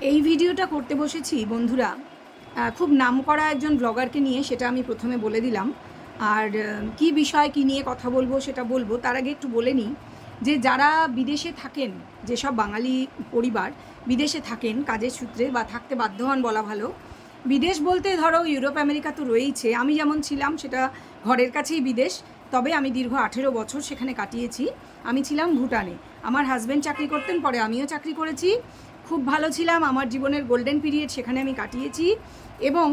এই ভিডিওটা করতে বসেছি, বন্ধুরা খুব নাম করা একজন ব্লগারকে নিয়ে, সেটা আমি প্রথমে বলে দিলাম। আর কি বিষয়, কি নিয়ে কথা বলব, সেটা বলব। তার আগে একটু বলে নিই যে, যারা বিদেশে থাকেন, যেসব বাঙালি পরিবার বিদেশে থাকেন, কাজের সূত্রে বা থাকতে বাধ্য হন বলা ভালো, বিদেশ বলতে ধরো ইউরোপ, আমেরিকা তো রয়েইছে। আমি যেমন ছিলাম, সেটা ঘরের কাছেই বিদেশ, তবে আমি দীর্ঘ আঠেরো বছর সেখানে কাটিয়েছি। আমি ছিলাম ভুটানে। আমার হাজব্যান্ড চাকরি করতেন, পরে আমিও চাকরি করেছি। খুব ভালো ছিলাম, আমার জীবনের গোল্ডেন পিরিয়ড সেখানে আমি কাটিয়েছি এবং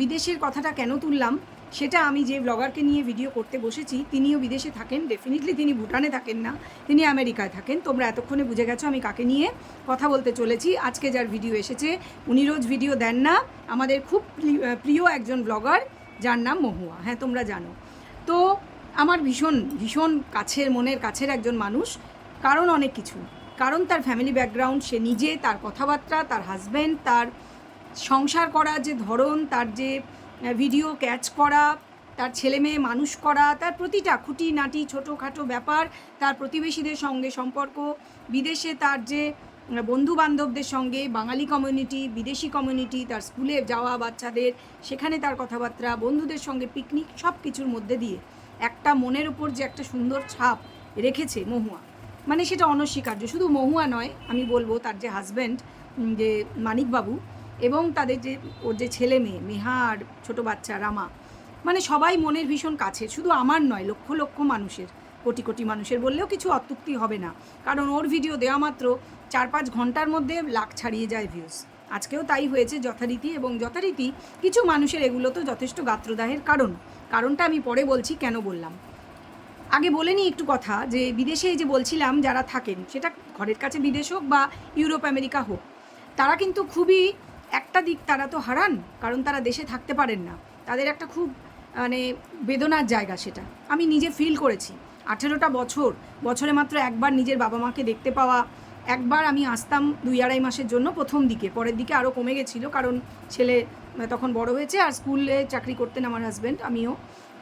বিদেশের কথাটা কেন তুললাম সেটা আমি যে ব্লগারকে নিয়ে ভিডিও করতে বসেছি তিনিও বিদেশে থাকেন ডেফিনেটলি তিনি ভুটানে থাকেন না, তিনি আমেরিকায় থাকেন। তোমরা এতক্ষণে বুঝে গেছো আমি কাকে নিয়ে কথা বলতে চলেছি। আজকে যার ভিডিও এসেছে, উনি রোজ ভিডিও দেন না, আমাদের খুব প্রিয় একজন ব্লগার যার নাম মহুয়া। হ্যাঁ তোমরা জানো। তো, আমার ভীষণ ভীষণ কাছের, মনের কাছের একজন মানুষ, কারণ অনেক কিছু। কারণ তার ফ্যামিলি ব্যাকগ্রাউন্ড সে নিজে, তার কথাবার্তা, তার হাজব্যান্ড তার সংসার করার যে ধরন, তার যে ভিডিও ক্যাচ করা, তার ছেলে মেয়ে মানুষ করা, তার প্রতিটা খুঁটি নাটি, ছোটোখাটো ব্যাপার, তার প্রতিবেশীদের সঙ্গে সম্পর্ক, বিদেশে তার যে বন্ধু বান্ধবদের সঙ্গে, বাঙালি কমিউনিটি বিদেশি কমিউনিটি তার স্কুলে যাওয়া বাচ্চাদের, সেখানে তার কথাবার্তা, বন্ধুদের সঙ্গে পিকনিক সব কিছুর মধ্যে দিয়ে একটা মনের উপর যে একটা সুন্দর ছাপ রেখেছে মহুয়া। মানে সেটা অনস্বীকার্য। শুধু মহুয়া নয়, আমি বলব তার যে হাজব্যান্ড যে মানিকবাবু এবং তাদের যে, ওর যে ছেলে মেয়ে মেহা আর ছোটো বাচ্চা রামা মানে সবাই মনের ভীষণ কাছে। শুধু আমার নয়, লক্ষ লক্ষ মানুষের, কোটি কোটি মানুষের বললেও কিছু অত্যুক্তি হবে না। কারণ ওর ভিডিও দেওয়া মাত্র চার পাঁচ ঘণ্টার মধ্যে লাখ ছাড়িয়ে যায় ভিউজ আজকেও তাই হয়েছে যথারীতি এবং যথারীতি কিছু মানুষের এগুলো তো যথেষ্ট গাত্রদাহের কারণ। কারণটা আমি পরে বলছি, কেন বললাম? আগে বলে নিই একটু কথা যে বিদেশে যে বলছিলাম যারা থাকেন, সেটা ঘরের কাছে বিদেশ হোক বা ইউরোপ, আমেরিকা হোক, তারা কিন্তু খুবই একটা দিক তারা তো হারান, কারণ তারা দেশে থাকতে পারেন না। তাদের একটা খুব মানে বেদনার জায়গা সেটা। আমি নিজে ফিল করেছি। আঠেরোটা বছর, বছরে মাত্র একবার নিজের বাবা মাকে দেখতে পাওয়া, একবার আমি আসতাম দুই আড়াই মাসের জন্য প্রথম দিকে। পরের দিকে আরও কমে গেছিল, কারণ ছেলে তখন বড় হয়েছে আর স্কুলে চাকরি করতেন আমার হাজব্যান্ড আমিও।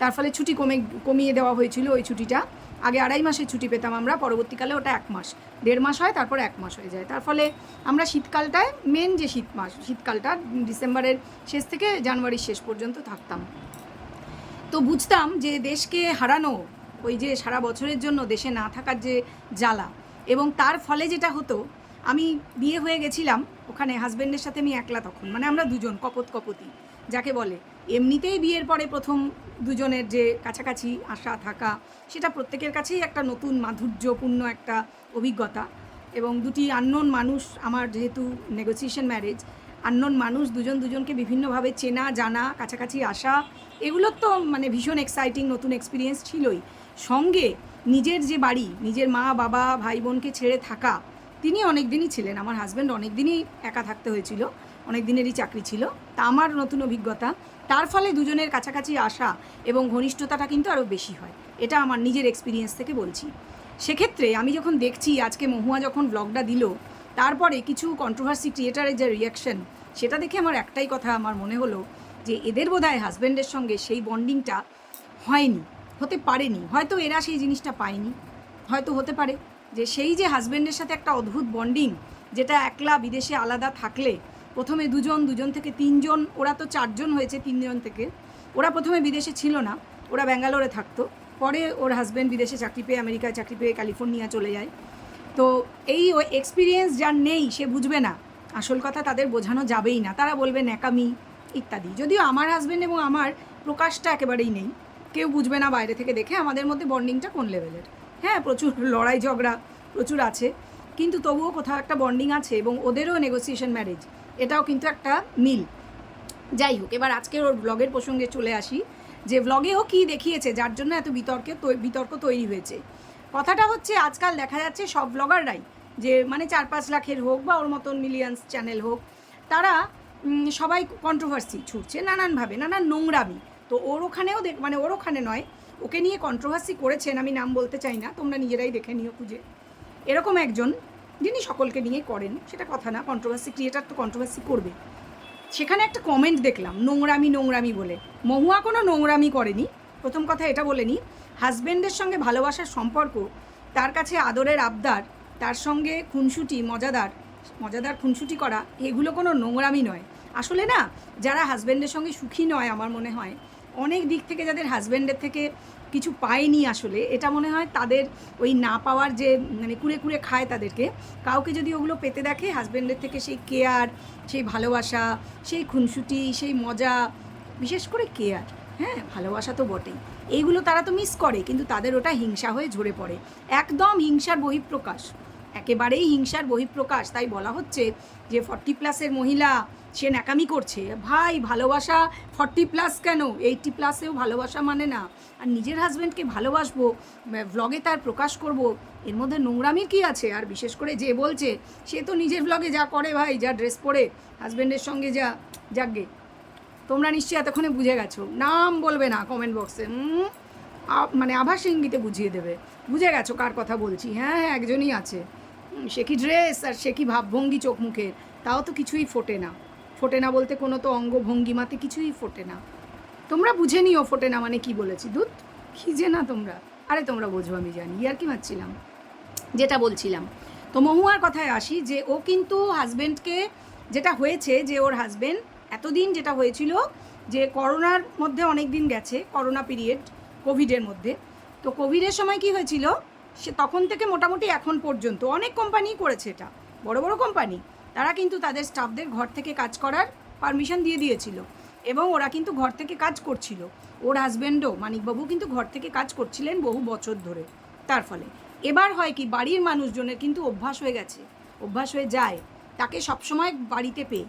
তার ফলে ছুটি কমে, কমিয়ে দেওয়া হয়েছিল ওই ছুটিটা। আগে আড়াই মাসের ছুটি পেতাম আমরা, পরবর্তীকালে ওটা এক মাস। দেড় মাস হয়, তারপর এক মাস হয়ে যায়। তার ফলে আমরা শীতকালটায় মেন যে শীত মাস, শীতকালটা ডিসেম্বরের শেষ থেকে জানুয়ারির শেষ পর্যন্ত থাকতাম। তো বুঝতাম যে দেশকে হারানো, ওই যে সারা বছরের জন্য দেশে না থাকার যে জ্বালা, এবং তার ফলে যেটা হতো, আমি বিয়ে হয়ে গেছিলাম ওখানে হাজব্যান্ডের সাথে আমি একলা তখন। মানে আমরা দুজন, কপত কপতি, যাকে বলে। এমনিতেই বিয়ের পরে প্রথম দুজনের যে কাছাকাছি আসা, থাকা, সেটা প্রত্যেকের কাছেই একটা নতুন মাধুর্যপূর্ণ একটা অভিজ্ঞতা। এবং দুটি আননোন মানুষ আমার যেহেতু নেগোসিয়েশন ম্যারেজ আননোন মানুষ দুজন দুজনকে বিভিন্নভাবে চেনা, জানা, কাছাকাছি আসা, এগুলো তো মানে ভীষণ এক্সাইটিং নতুন এক্সপিরিয়েন্স ছিলই। সঙ্গে নিজের যে বাড়ি, নিজের মা, বাবা, ভাই, বোনকে ছেড়ে থাকা তিনি অনেক দিনই ছিলেন, আমার হাজব্যান্ড অনেক দিনই একা থাকতে হয়েছিল অনেক দিনেরই চাকরি ছিল। তা আমার নতুন অভিজ্ঞতা, তার ফলে দুজনের কাছাকাছি আসা এবং ঘনিষ্ঠতাটা কিন্তু আরও বেশি হয়, এটা আমার নিজের এক্সপিরিয়েন্স থেকে বলছি। সেক্ষেত্রে আমি যখন দেখছি আজকে মহুয়া যখন ব্লগটা দিল, তারপরে কিছু কন্ট্রোভার্সি ক্রিয়েটারের যে রিয়াকশন সেটা দেখে আমার একটাই কথা আমার মনে হলো যে এদের বোধ হয় হাজব্যান্ডের সঙ্গে সেই বন্ডিংটা হয়নি, হতে পারেনি, হয়তো এরা সেই জিনিসটা পায়নি, হয়তো হতে পারে। যে সেই যে হাজব্যান্ডের সাথে একটা অদ্ভুত বন্ডিং, যেটা একলা বিদেশে আলাদা থাকলে, প্রথমে দুজন দুজন থেকে তিনজন, ওরা তো চারজন হয়েছে তিনজন থেকে, ওরা প্রথমে বিদেশে ছিল না, ওরা ব্যাঙ্গালোরে থাকতো, পরে ওর হাজব্যান্ড বিদেশে চাকরি পেয়ে আমেরিকায় চাকরি পেয়ে ক্যালিফোর্নিয়া চলে যায়। তো এই ওই এক্সপিরিয়েন্স যার নেই, সে বুঝবে না। আসল কথা তাদের বোঝানো যাবেই না। তারা বলবে, ন্যাকামি, ইত্যাদি। যদিও আমার হাজব্যান্ড এবং আমার প্রকাশটা একেবারেই নেই। কেউ বুঝবে না বাইরে থেকে দেখে আমাদের মধ্যে বন্ডিংটা কোন লেভেলের হ্যাঁ প্রচুর লড়াই ঝগড়া প্রচুর আছে। কিন্তু তবুও কোথাও একটা বন্ডিং আছে এবং ওদেরও নেগোসিয়েশন ম্যারেজ এটাও কিন্তু একটা মিল। যাই হোক, এবার আজকের ওর ব্লগের প্রসঙ্গে চলে আসি। যে ব্লগেও কি দেখিয়েছে, যার জন্য এত বিতর্কে বিতর্ক তৈরি হয়েছে। কথাটা হচ্ছে, আজকাল দেখা যাচ্ছে সব ব্লগাররাই যে মানে চার পাঁচ লাখের হোক বা ওর মতন মিলিয়ন্স চ্যানেল হোক, তারা সবাই কন্ট্রোভার্সি ছুটছে নানানভাবে, নানান নোংরামি। তো ওর ওখানেও দেখ মানে ওর ওখানে নয় ওকে নিয়ে কন্ট্রোভার্সি করেছেন, আমি নাম বলতে চাই না, তোমরা নিজেরাই দেখে নিও খুঁজে। এরকম একজন, যিনি সকলকে নিয়ে করেন, সেটা কথা না কন্ট্রোভার্সি ক্রিয়েটার তো কন্ট্রোভার্সি করবে। সেখানে একটা কমেন্ট দেখলাম, নোংরামি নোংরামি বলে। মহুয়া কোনো নোংরামি করেনি। প্রথম কথা এটা বলেনি হাজব্যান্ডের সঙ্গে ভালোবাসার সম্পর্ক, তার কাছে আদরের আবদার, তার সঙ্গে খুনসুটি, মজাদার মজাদার খুনসুটি করা, এগুলো কোনো নোংরামি নয়। আসলে না, যারা হাজব্যান্ডের সঙ্গে সুখী নয়, আমার মনে হয় অনেক দিক থেকে যাদের হাজব্যান্ডের থেকে কিছু পায়নি আসলে, এটা মনে হয় তাদের ওই না পাওয়ার যে মানে কুড়ে কুড়ে খায় তাদেরকে, কাউকে যদি ওগুলো পেতে দেখে হাজব্যান্ডের থেকে সেই কেয়ার, সেই ভালোবাসা, সেই খুনসুটি, সেই মজা, বিশেষ করে কেয়ার হ্যাঁ ভালোবাসা তো বটেই, এইগুলো তারা তো মিস করে, কিন্তু তাদের ওটা হিংসা হয়ে ঝরে পড়ে, একদম হিংসার বহিঃপ্রকাশ। একেবারেই হিংসার বহিঃপ্রকাশ, তাই বলা হচ্ছে যে ফর্টি প্লাসের মহিলা সে ন্যাকামি করছে। ভাই, ভালোবাসা ফর্টি প্লাস কেন? এইটটি প্লাসেও ভালোবাসা মানে না। আর নিজের হাজব্যান্ডকে ভালোবাসবো ভ্লগে তার প্রকাশ করব, এর মধ্যে নোংরামির কি আছে? আর বিশেষ করে যে বলছে, সে তো নিজের ভ্লগে যা করে ভাই, যা ড্রেস পরে হাজব্যান্ডের সঙ্গে যা যাকগে তোমরা নিশ্চয়ই এতক্ষণে বুঝে গেছো। নাম বলবে না কমেন্ট বক্সে মানে আভাস ইঙ্গিতে বুঝিয়ে দেবে। বুঝে গেছো কার কথা বলছি? হ্যাঁ হ্যাঁ একজনই আছে। সে কি ড্রেস আর সে কি ভাবভঙ্গি চোখ মুখের? তাও তো কিছুই ফোটে না। ফোটে না বলতে কোনো তো অঙ্গ ভঙ্গিমাতে কিছুই ফোটে না। তোমরা বুঝে নিও ফোটে না মানে কি বলেছি। দুধ খিজে না তোমরা? আরে তোমরা বোঝো আমি জানি আর কি মারছিলাম যেটা বলছিলাম। তো মহুয়ার কথায় আসি যে ও কিন্তু হাজব্যান্ডকে যেটা হয়েছে যে ওর হাজব্যান্ড এতদিন যেটা হয়েছিল যে করোনার মধ্যে অনেক দিন গেছে, করোনা পিরিয়ড কোভিডের মধ্যে। তো কোভিডের সময় কি হয়েছিল? সে তখন থেকে মোটামুটি এখন পর্যন্ত। অনেক কোম্পানি করেছে এটা। বড় বড় কোম্পানি তারা কিন্তু তাদের স্টাফদের ঘর থেকে কাজ করার পারমিশন দিয়ে দিয়েছিল। এবং ওরা কিন্তু ঘর থেকে কাজ করছিল। ওর হাজব্যান্ডও মানিকবাবু কিন্তু ঘর থেকে কাজ করছিলেন বহু বছর ধরে। তার ফলে। এবার হয় কি, বাড়ির মানুষজনের কিন্তু অভ্যাস হয়ে গেছে। অভ্যাস হয়ে যায়। তাকে সবসময় বাড়িতে পেয়ে।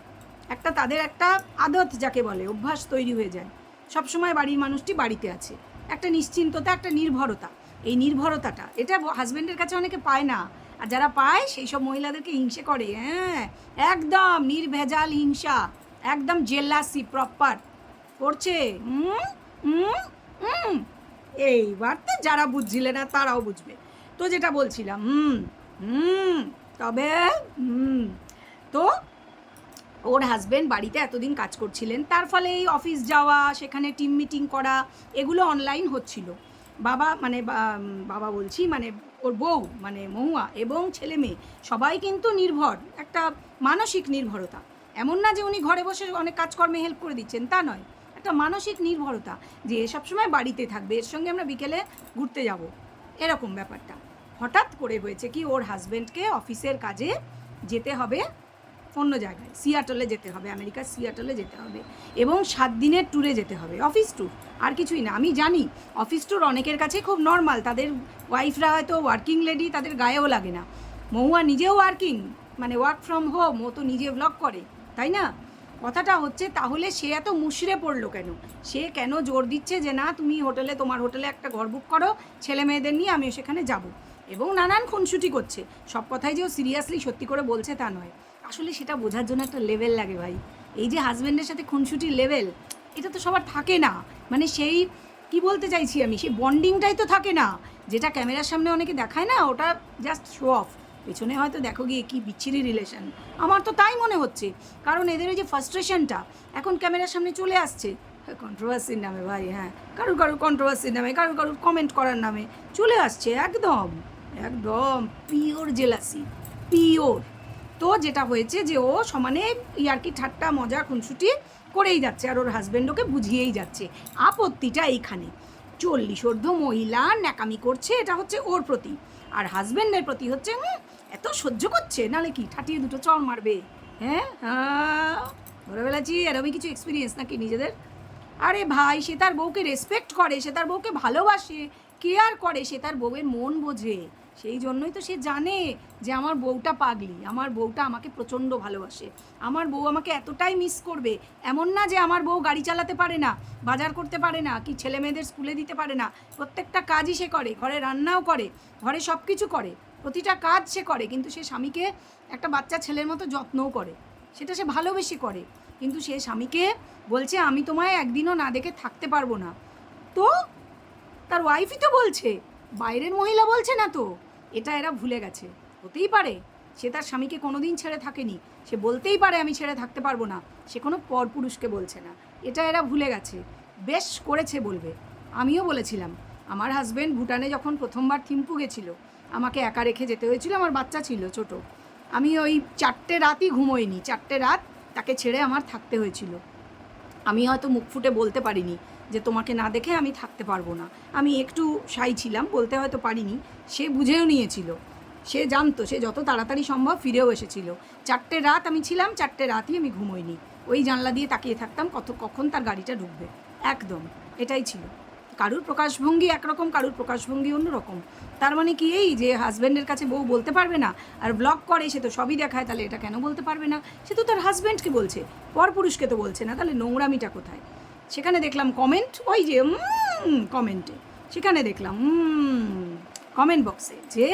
একটা তাদের একটা আদত যাকে বলে, অভ্যাস তৈরি হয়ে যায়। সবসময় বাড়ির মানুষটি বাড়িতে আছে। একটা নিশ্চিন্ততা, একটা নির্ভরতা। এই নির্ভরতাটা, এটা হাজব্যান্ডের কাছে অনেকে পায় না। আর যারা পায়, সেই সব মহিলাদেরকে হিংসে করে। হ্যাঁ একদম নির্ভেজাল হিংসা, একদম জেলাসি প্রপার করছে? এইবার তো যারা বুঝছিলে না, তারাও বুঝবে। তো যেটা বলছিলাম, হুম হুম, তবে, হুম। তো ওর হাজব্যান্ড বাড়িতে এতদিন কাজ করছিলেন, তার ফলে এই অফিস যাওয়া, সেখানে টিম মিটিং করা, এগুলো অনলাইন হচ্ছিল। বাবা মানে বাবা বলছি মানে ওর বউ মানে মহুয়া এবং ছেলে মেয়ে, সবাই কিন্তু নির্ভর, একটা মানসিক নির্ভরতা। এমন না যে উনি ঘরে বসে অনেক কাজকর্মে হেল্প করে দিচ্ছেন, তা নয়। একটা মানসিক নির্ভরতা যে সবসময় বাড়িতে থাকবে, এর সঙ্গে আমরা বিকেলে ঘুরতে যাব, এরকম ব্যাপারটা। হঠাৎ করে হয়েছে কি, ওর হাজব্যান্ডকে অফিসের কাজে যেতে হবে অন্য জায়গায়। সিয়াটলে যেতে হবে, আমেরিকার সিয়াটলে যেতে হবে এবং সাত দিনের ট্যুরে যেতে হবে। অফিস ট্যুর আর কিছুই না। আমি জানি অফিস ট্যুর অনেকের কাছে খুব নর্মাল তাদের ওয়াইফরা হয়তো ওয়ার্কিং লেডি তাদের গায়েও লাগে না। মহুয়া নিজেও ওয়ার্কিং মানে ওয়ার্ক ফ্রম হোম ও তো নিজে ব্লগ করে, তাই না? কথাটা হচ্ছে, তাহলে সে এত মুশড়ে পড়ল কেন? সে কেন জোর দিচ্ছে যে, না, তুমি হোটেলে, তোমার হোটেলে একটা ঘর বুক করো, ছেলে মেয়েদের নিয়ে আমি সেখানে যাব? এবং নানান খুনসুটি করছে। সব কথাই যে ও সিরিয়াসলি সত্যি করে বলছে তা নয়। আসলে সেটা বোঝার জন্য একটা লেভেল লাগে ভাই। এই যে হাজব্যান্ডের সাথে খুনসুটির লেভেল এটা তো সবার থাকে না। মানে সেই, কি বলতে চাইছি আমি? সেই বন্ডিংটাই তো থাকে না। যেটা ক্যামেরার সামনে অনেকে দেখায় না, ওটা জাস্ট শো অফ পেছনে হয়তো দেখো গিয়ে কি বিচ্ছিরি রিলেশন আমার তো তাই মনে হচ্ছে। কারণ এদের ওই যে ফার্স্ট্রেশনটা এখন ক্যামেরার সামনে চলে আসছে। কন্ট্রোভার্সির নামে ভাই হ্যাঁ। কারুর কারুর কন্ট্রোভার্সির নামে, কারুর কারুর কমেন্ট করার নামে চলে আসছে। একদম একদম পিওর জেলাসি পিওর তো যেটা হয়েছে যে ও সমানে ইয়ার্কি ঠাট্টা, মজা, খুনসুটি করেই যাচ্ছে আর ওর হাজব্যান্ড ওকে বুঝিয়েই যাচ্ছে। আপত্তিটা এইখানে। চল্লিশ ঊর্ধ্ব মহিলা ন্যাকামি করছে, এটা হচ্ছে ওর প্রতি। আর হাজব্যান্ডের প্রতি হচ্ছে এত সহ্য করছে? নালে কি ঠাটিয়ে দুটো চর মারবে? হ্যাঁ হ্যাঁ ধরে ফেলেছি এরকমই কিছু এক্সপিরিয়েন্স নাকি নিজেদের? আরে ভাই, সে তার বউকে রেসপেক্ট করে, সে তার বউকে ভালোবাসে কেয়ার করে, সে তার বউয়ের মন বোঝে। সেই জন্যই তো সে জানে যে আমার বউটা পাগলি, আমার বউটা আমাকে প্রচণ্ড ভালোবাসে। আমার বউ আমাকে এতটাই মিস করবে, এমন না যে আমার বউ গাড়ি চালাতে পারে না, বাজার করতে পারে না, কি ছেলে মেয়েদের স্কুলে দিতে পারে না। প্রত্যেকটা কাজই সে করে, ঘরে রান্নাও করে, ঘরে সব কিছু করে, প্রতিটা কাজ সে করে, কিন্তু সে স্বামীকে একটা বাচ্চা ছেলের মতো যত্নও করে। সেটা সে ভালোবেসে করে। কিন্তু সে স্বামীকে বলছে, আমি তোমায় একদিনও না দেখে থাকতে পারব না। তো তার ওয়াইফই তো বলছে বাইরের মহিলা বলছে না তো? এটা এরা ভুলে গেছে। হতেই পারে। সে তার স্বামীকে কোনোদিন ছেড়ে থাকেনি। সে বলতেই পারে আমি ছেড়ে থাকতে পারব না। সে কোনো পরপুরুষকে বলছে না। এটা এরা ভুলে গেছে। বেশ করেছে বলবে। আমিও বলেছিলাম, আমার হাজব্যান্ড ভুটানে যখন প্রথমবার থিম্পু গেছিল, আমাকে একা রেখে যেতে হয়েছিল, আমার বাচ্চা ছিল ছোট। আমি ওই চারটে রাতই ঘুমোইনি। চারটে রাত তাকে ছেড়ে আমার থাকতে হয়েছিল। আমি হয়তো মুখ ফুটে বলতে পারিনি। যে তোমাকে না দেখে আমি থাকতে পারব না। আমি একটু সাই ছিলাম, বলতে হয়তো পারিনি। সে বুঝেও নিয়েছিল। সে জানতো, সে যত তাড়াতাড়ি সম্ভব ফিরেও এসেছিল। চারটে রাত আমি ছিলাম, চারটে রাতই আমি ঘুমোইনি। ওই জানলা দিয়ে তাকিয়ে থাকতাম কত, কখন তার গাড়িটা ঢুকবে। একদম, এটাই ছিল। কারুর প্রকাশভঙ্গি একরকম, কারুর প্রকাশভঙ্গি অন্যরকম। তার মানে কি এই যে হাজব্যান্ডের কাছে বউ বলতে পারবে না, আর ব্লগ করে, সে তো সবই দেখায়, তাহলে এটা কেন বলতে পারবে না? সে তো তার হাজব্যান্ডকে বলছে, পরপুরুষকে তো বলছে না, তাহলে নোংরামিটা কোথায়? সেখানে দেখলাম কমেন্ট ওই যে কমেন্টে সেখানে দেখলাম কমেন্ট বক্সে যে,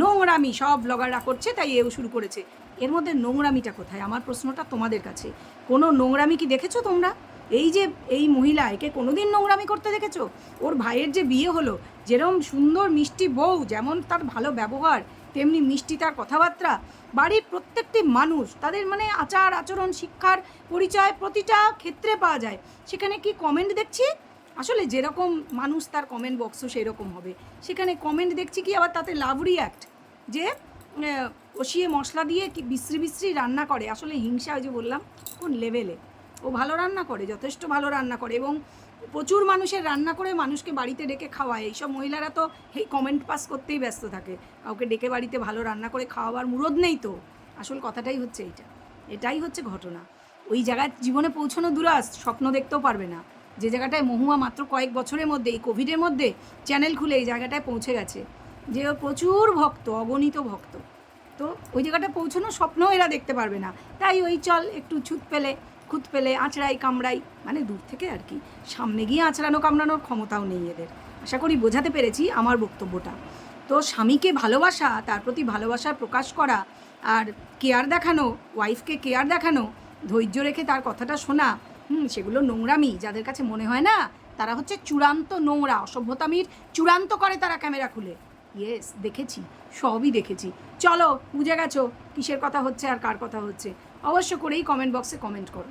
নোংরামি সব ব্লগাররা করছে, তাই এও শুরু করেছে। এর মধ্যে নোংরামিটা কোথায়? আমার প্রশ্নটা তোমাদের কাছে। কোনো নোংরামি কি দেখেছ তোমরা? এই যে, এই মহিলা, একে কোনোদিন নোংরামি করতে দেখেছ? ওর ভাইয়ের যে বিয়ে হলো, যেরম সুন্দর মিষ্টি বউ, যেমন তার ভালো ব্যবহার, তেমনি মিষ্টি তার কথাবার্তা বাড়ির প্রত্যেকটি মানুষ তাদের মানে আচার আচরণ, শিক্ষার পরিচয় প্রতিটা ক্ষেত্রে পাওয়া যায়। সেখানে কি কমেন্ট দেখছি? আসলে যেরকম মানুষ তার কমেন্ট বক্সও সেই রকম হবে। সেখানে কমেন্ট দেখছি কি আবার তাতে লাভ রিয়াক্ট যে কষিয়ে মশলা দিয়ে কি বিশ্রী বিশ্রী রান্না করে। আসলে হিংসা ওই যে বললাম, কোন লেভেলে ও ভালো রান্না করে, যথেষ্ট ভালো রান্না করে এবং প্রচুর মানুষের রান্না করে মানুষকে বাড়িতে ডেকে খাওয়ায়। এইসব মহিলারা তো এই কমেন্ট পাস করতেই ব্যস্ত থাকে। কাউকে ডেকে বাড়িতে ভালো রান্না করে খাওয়াবার মুরদ নেই তো। আসল কথাটাই হচ্ছে এইটা। এটাই হচ্ছে ঘটনা। ওই জায়গায় জীবনে পৌঁছানো দুরাস, স্বপ্ন দেখতেও পারবে না। যে জায়গাটায় মহুয়া মাত্র কয়েক বছরের মধ্যে, এই কোভিডের মধ্যে চ্যানেল খুলে এই জায়গাটায় পৌঁছে গেছে। যে প্রচুর ভক্ত, অগণিত ভক্ত। তো ওই জায়গাটা পৌঁছানোর স্বপ্নও এরা দেখতে পারবে না। তাই ওই চল, একটু ছুত পেলে খুঁত পেলে আঁচড়াই, কামড়াই মানে দূর থেকে আর কি। সামনে গিয়ে আঁচড়ানো, কামড়ানোর ক্ষমতাও নেই এদের। আশা করি বোঝাতে পেরেছি আমার বক্তব্যটা। তো স্বামীকে ভালোবাসা, তার প্রতি ভালোবাসার প্রকাশ করা আর কেয়ার দেখানো, ওয়াইফকে কেয়ার দেখানো, ধৈর্য রেখে তার কথাটা শোনা, হুম, সেগুলো নোংরামি, যাদের কাছে মনে হয় না, তারা হচ্ছে চূড়ান্ত নোংরা, অসভ্যতামির, চূড়ান্ত করে তারা ক্যামেরা খুলে। ইয়েস দেখেছি, সবই দেখেছি। চলো, বুঝে গেছো, কিসের কথা হচ্ছে আর কার কথা হচ্ছে। অবশ্য করেই কমেন্ট বক্সে কমেন্ট করো।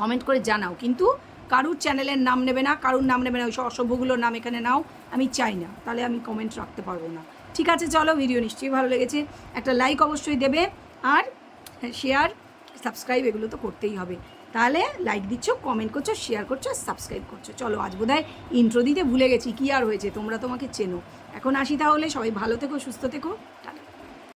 কমেন্ট করে জানাও, কিন্তু কারুর চ্যানেলের নাম নেবে না, কারুর নাম নেবে না, ওই অসভ্যগুলোর নাম এখানে নাও, আমি চাই না, তাহলে আমি কমেন্ট রাখতে পারব না। ঠিক আছে, চলো ভিডিও নিশ্চয়ই ভালো লেগেছে, একটা লাইক অবশ্যই দেবে, আর শেয়ার সাবস্ক্রাইব এগুলো তো করতেই হবে। তাহলে লাইক দিচ্ছ কমেন্ট করছ শেয়ার করছ, আর সাবস্ক্রাইব করছ। চলো, আজ বোধহয় ইন্ট্রো দিতে ভুলে গেছি, কী আর হয়েছে, তোমরা তোমাকে চেনো। এখন আসি তাহলে, সবাই ভালো থেকো, সুস্থ থেকো।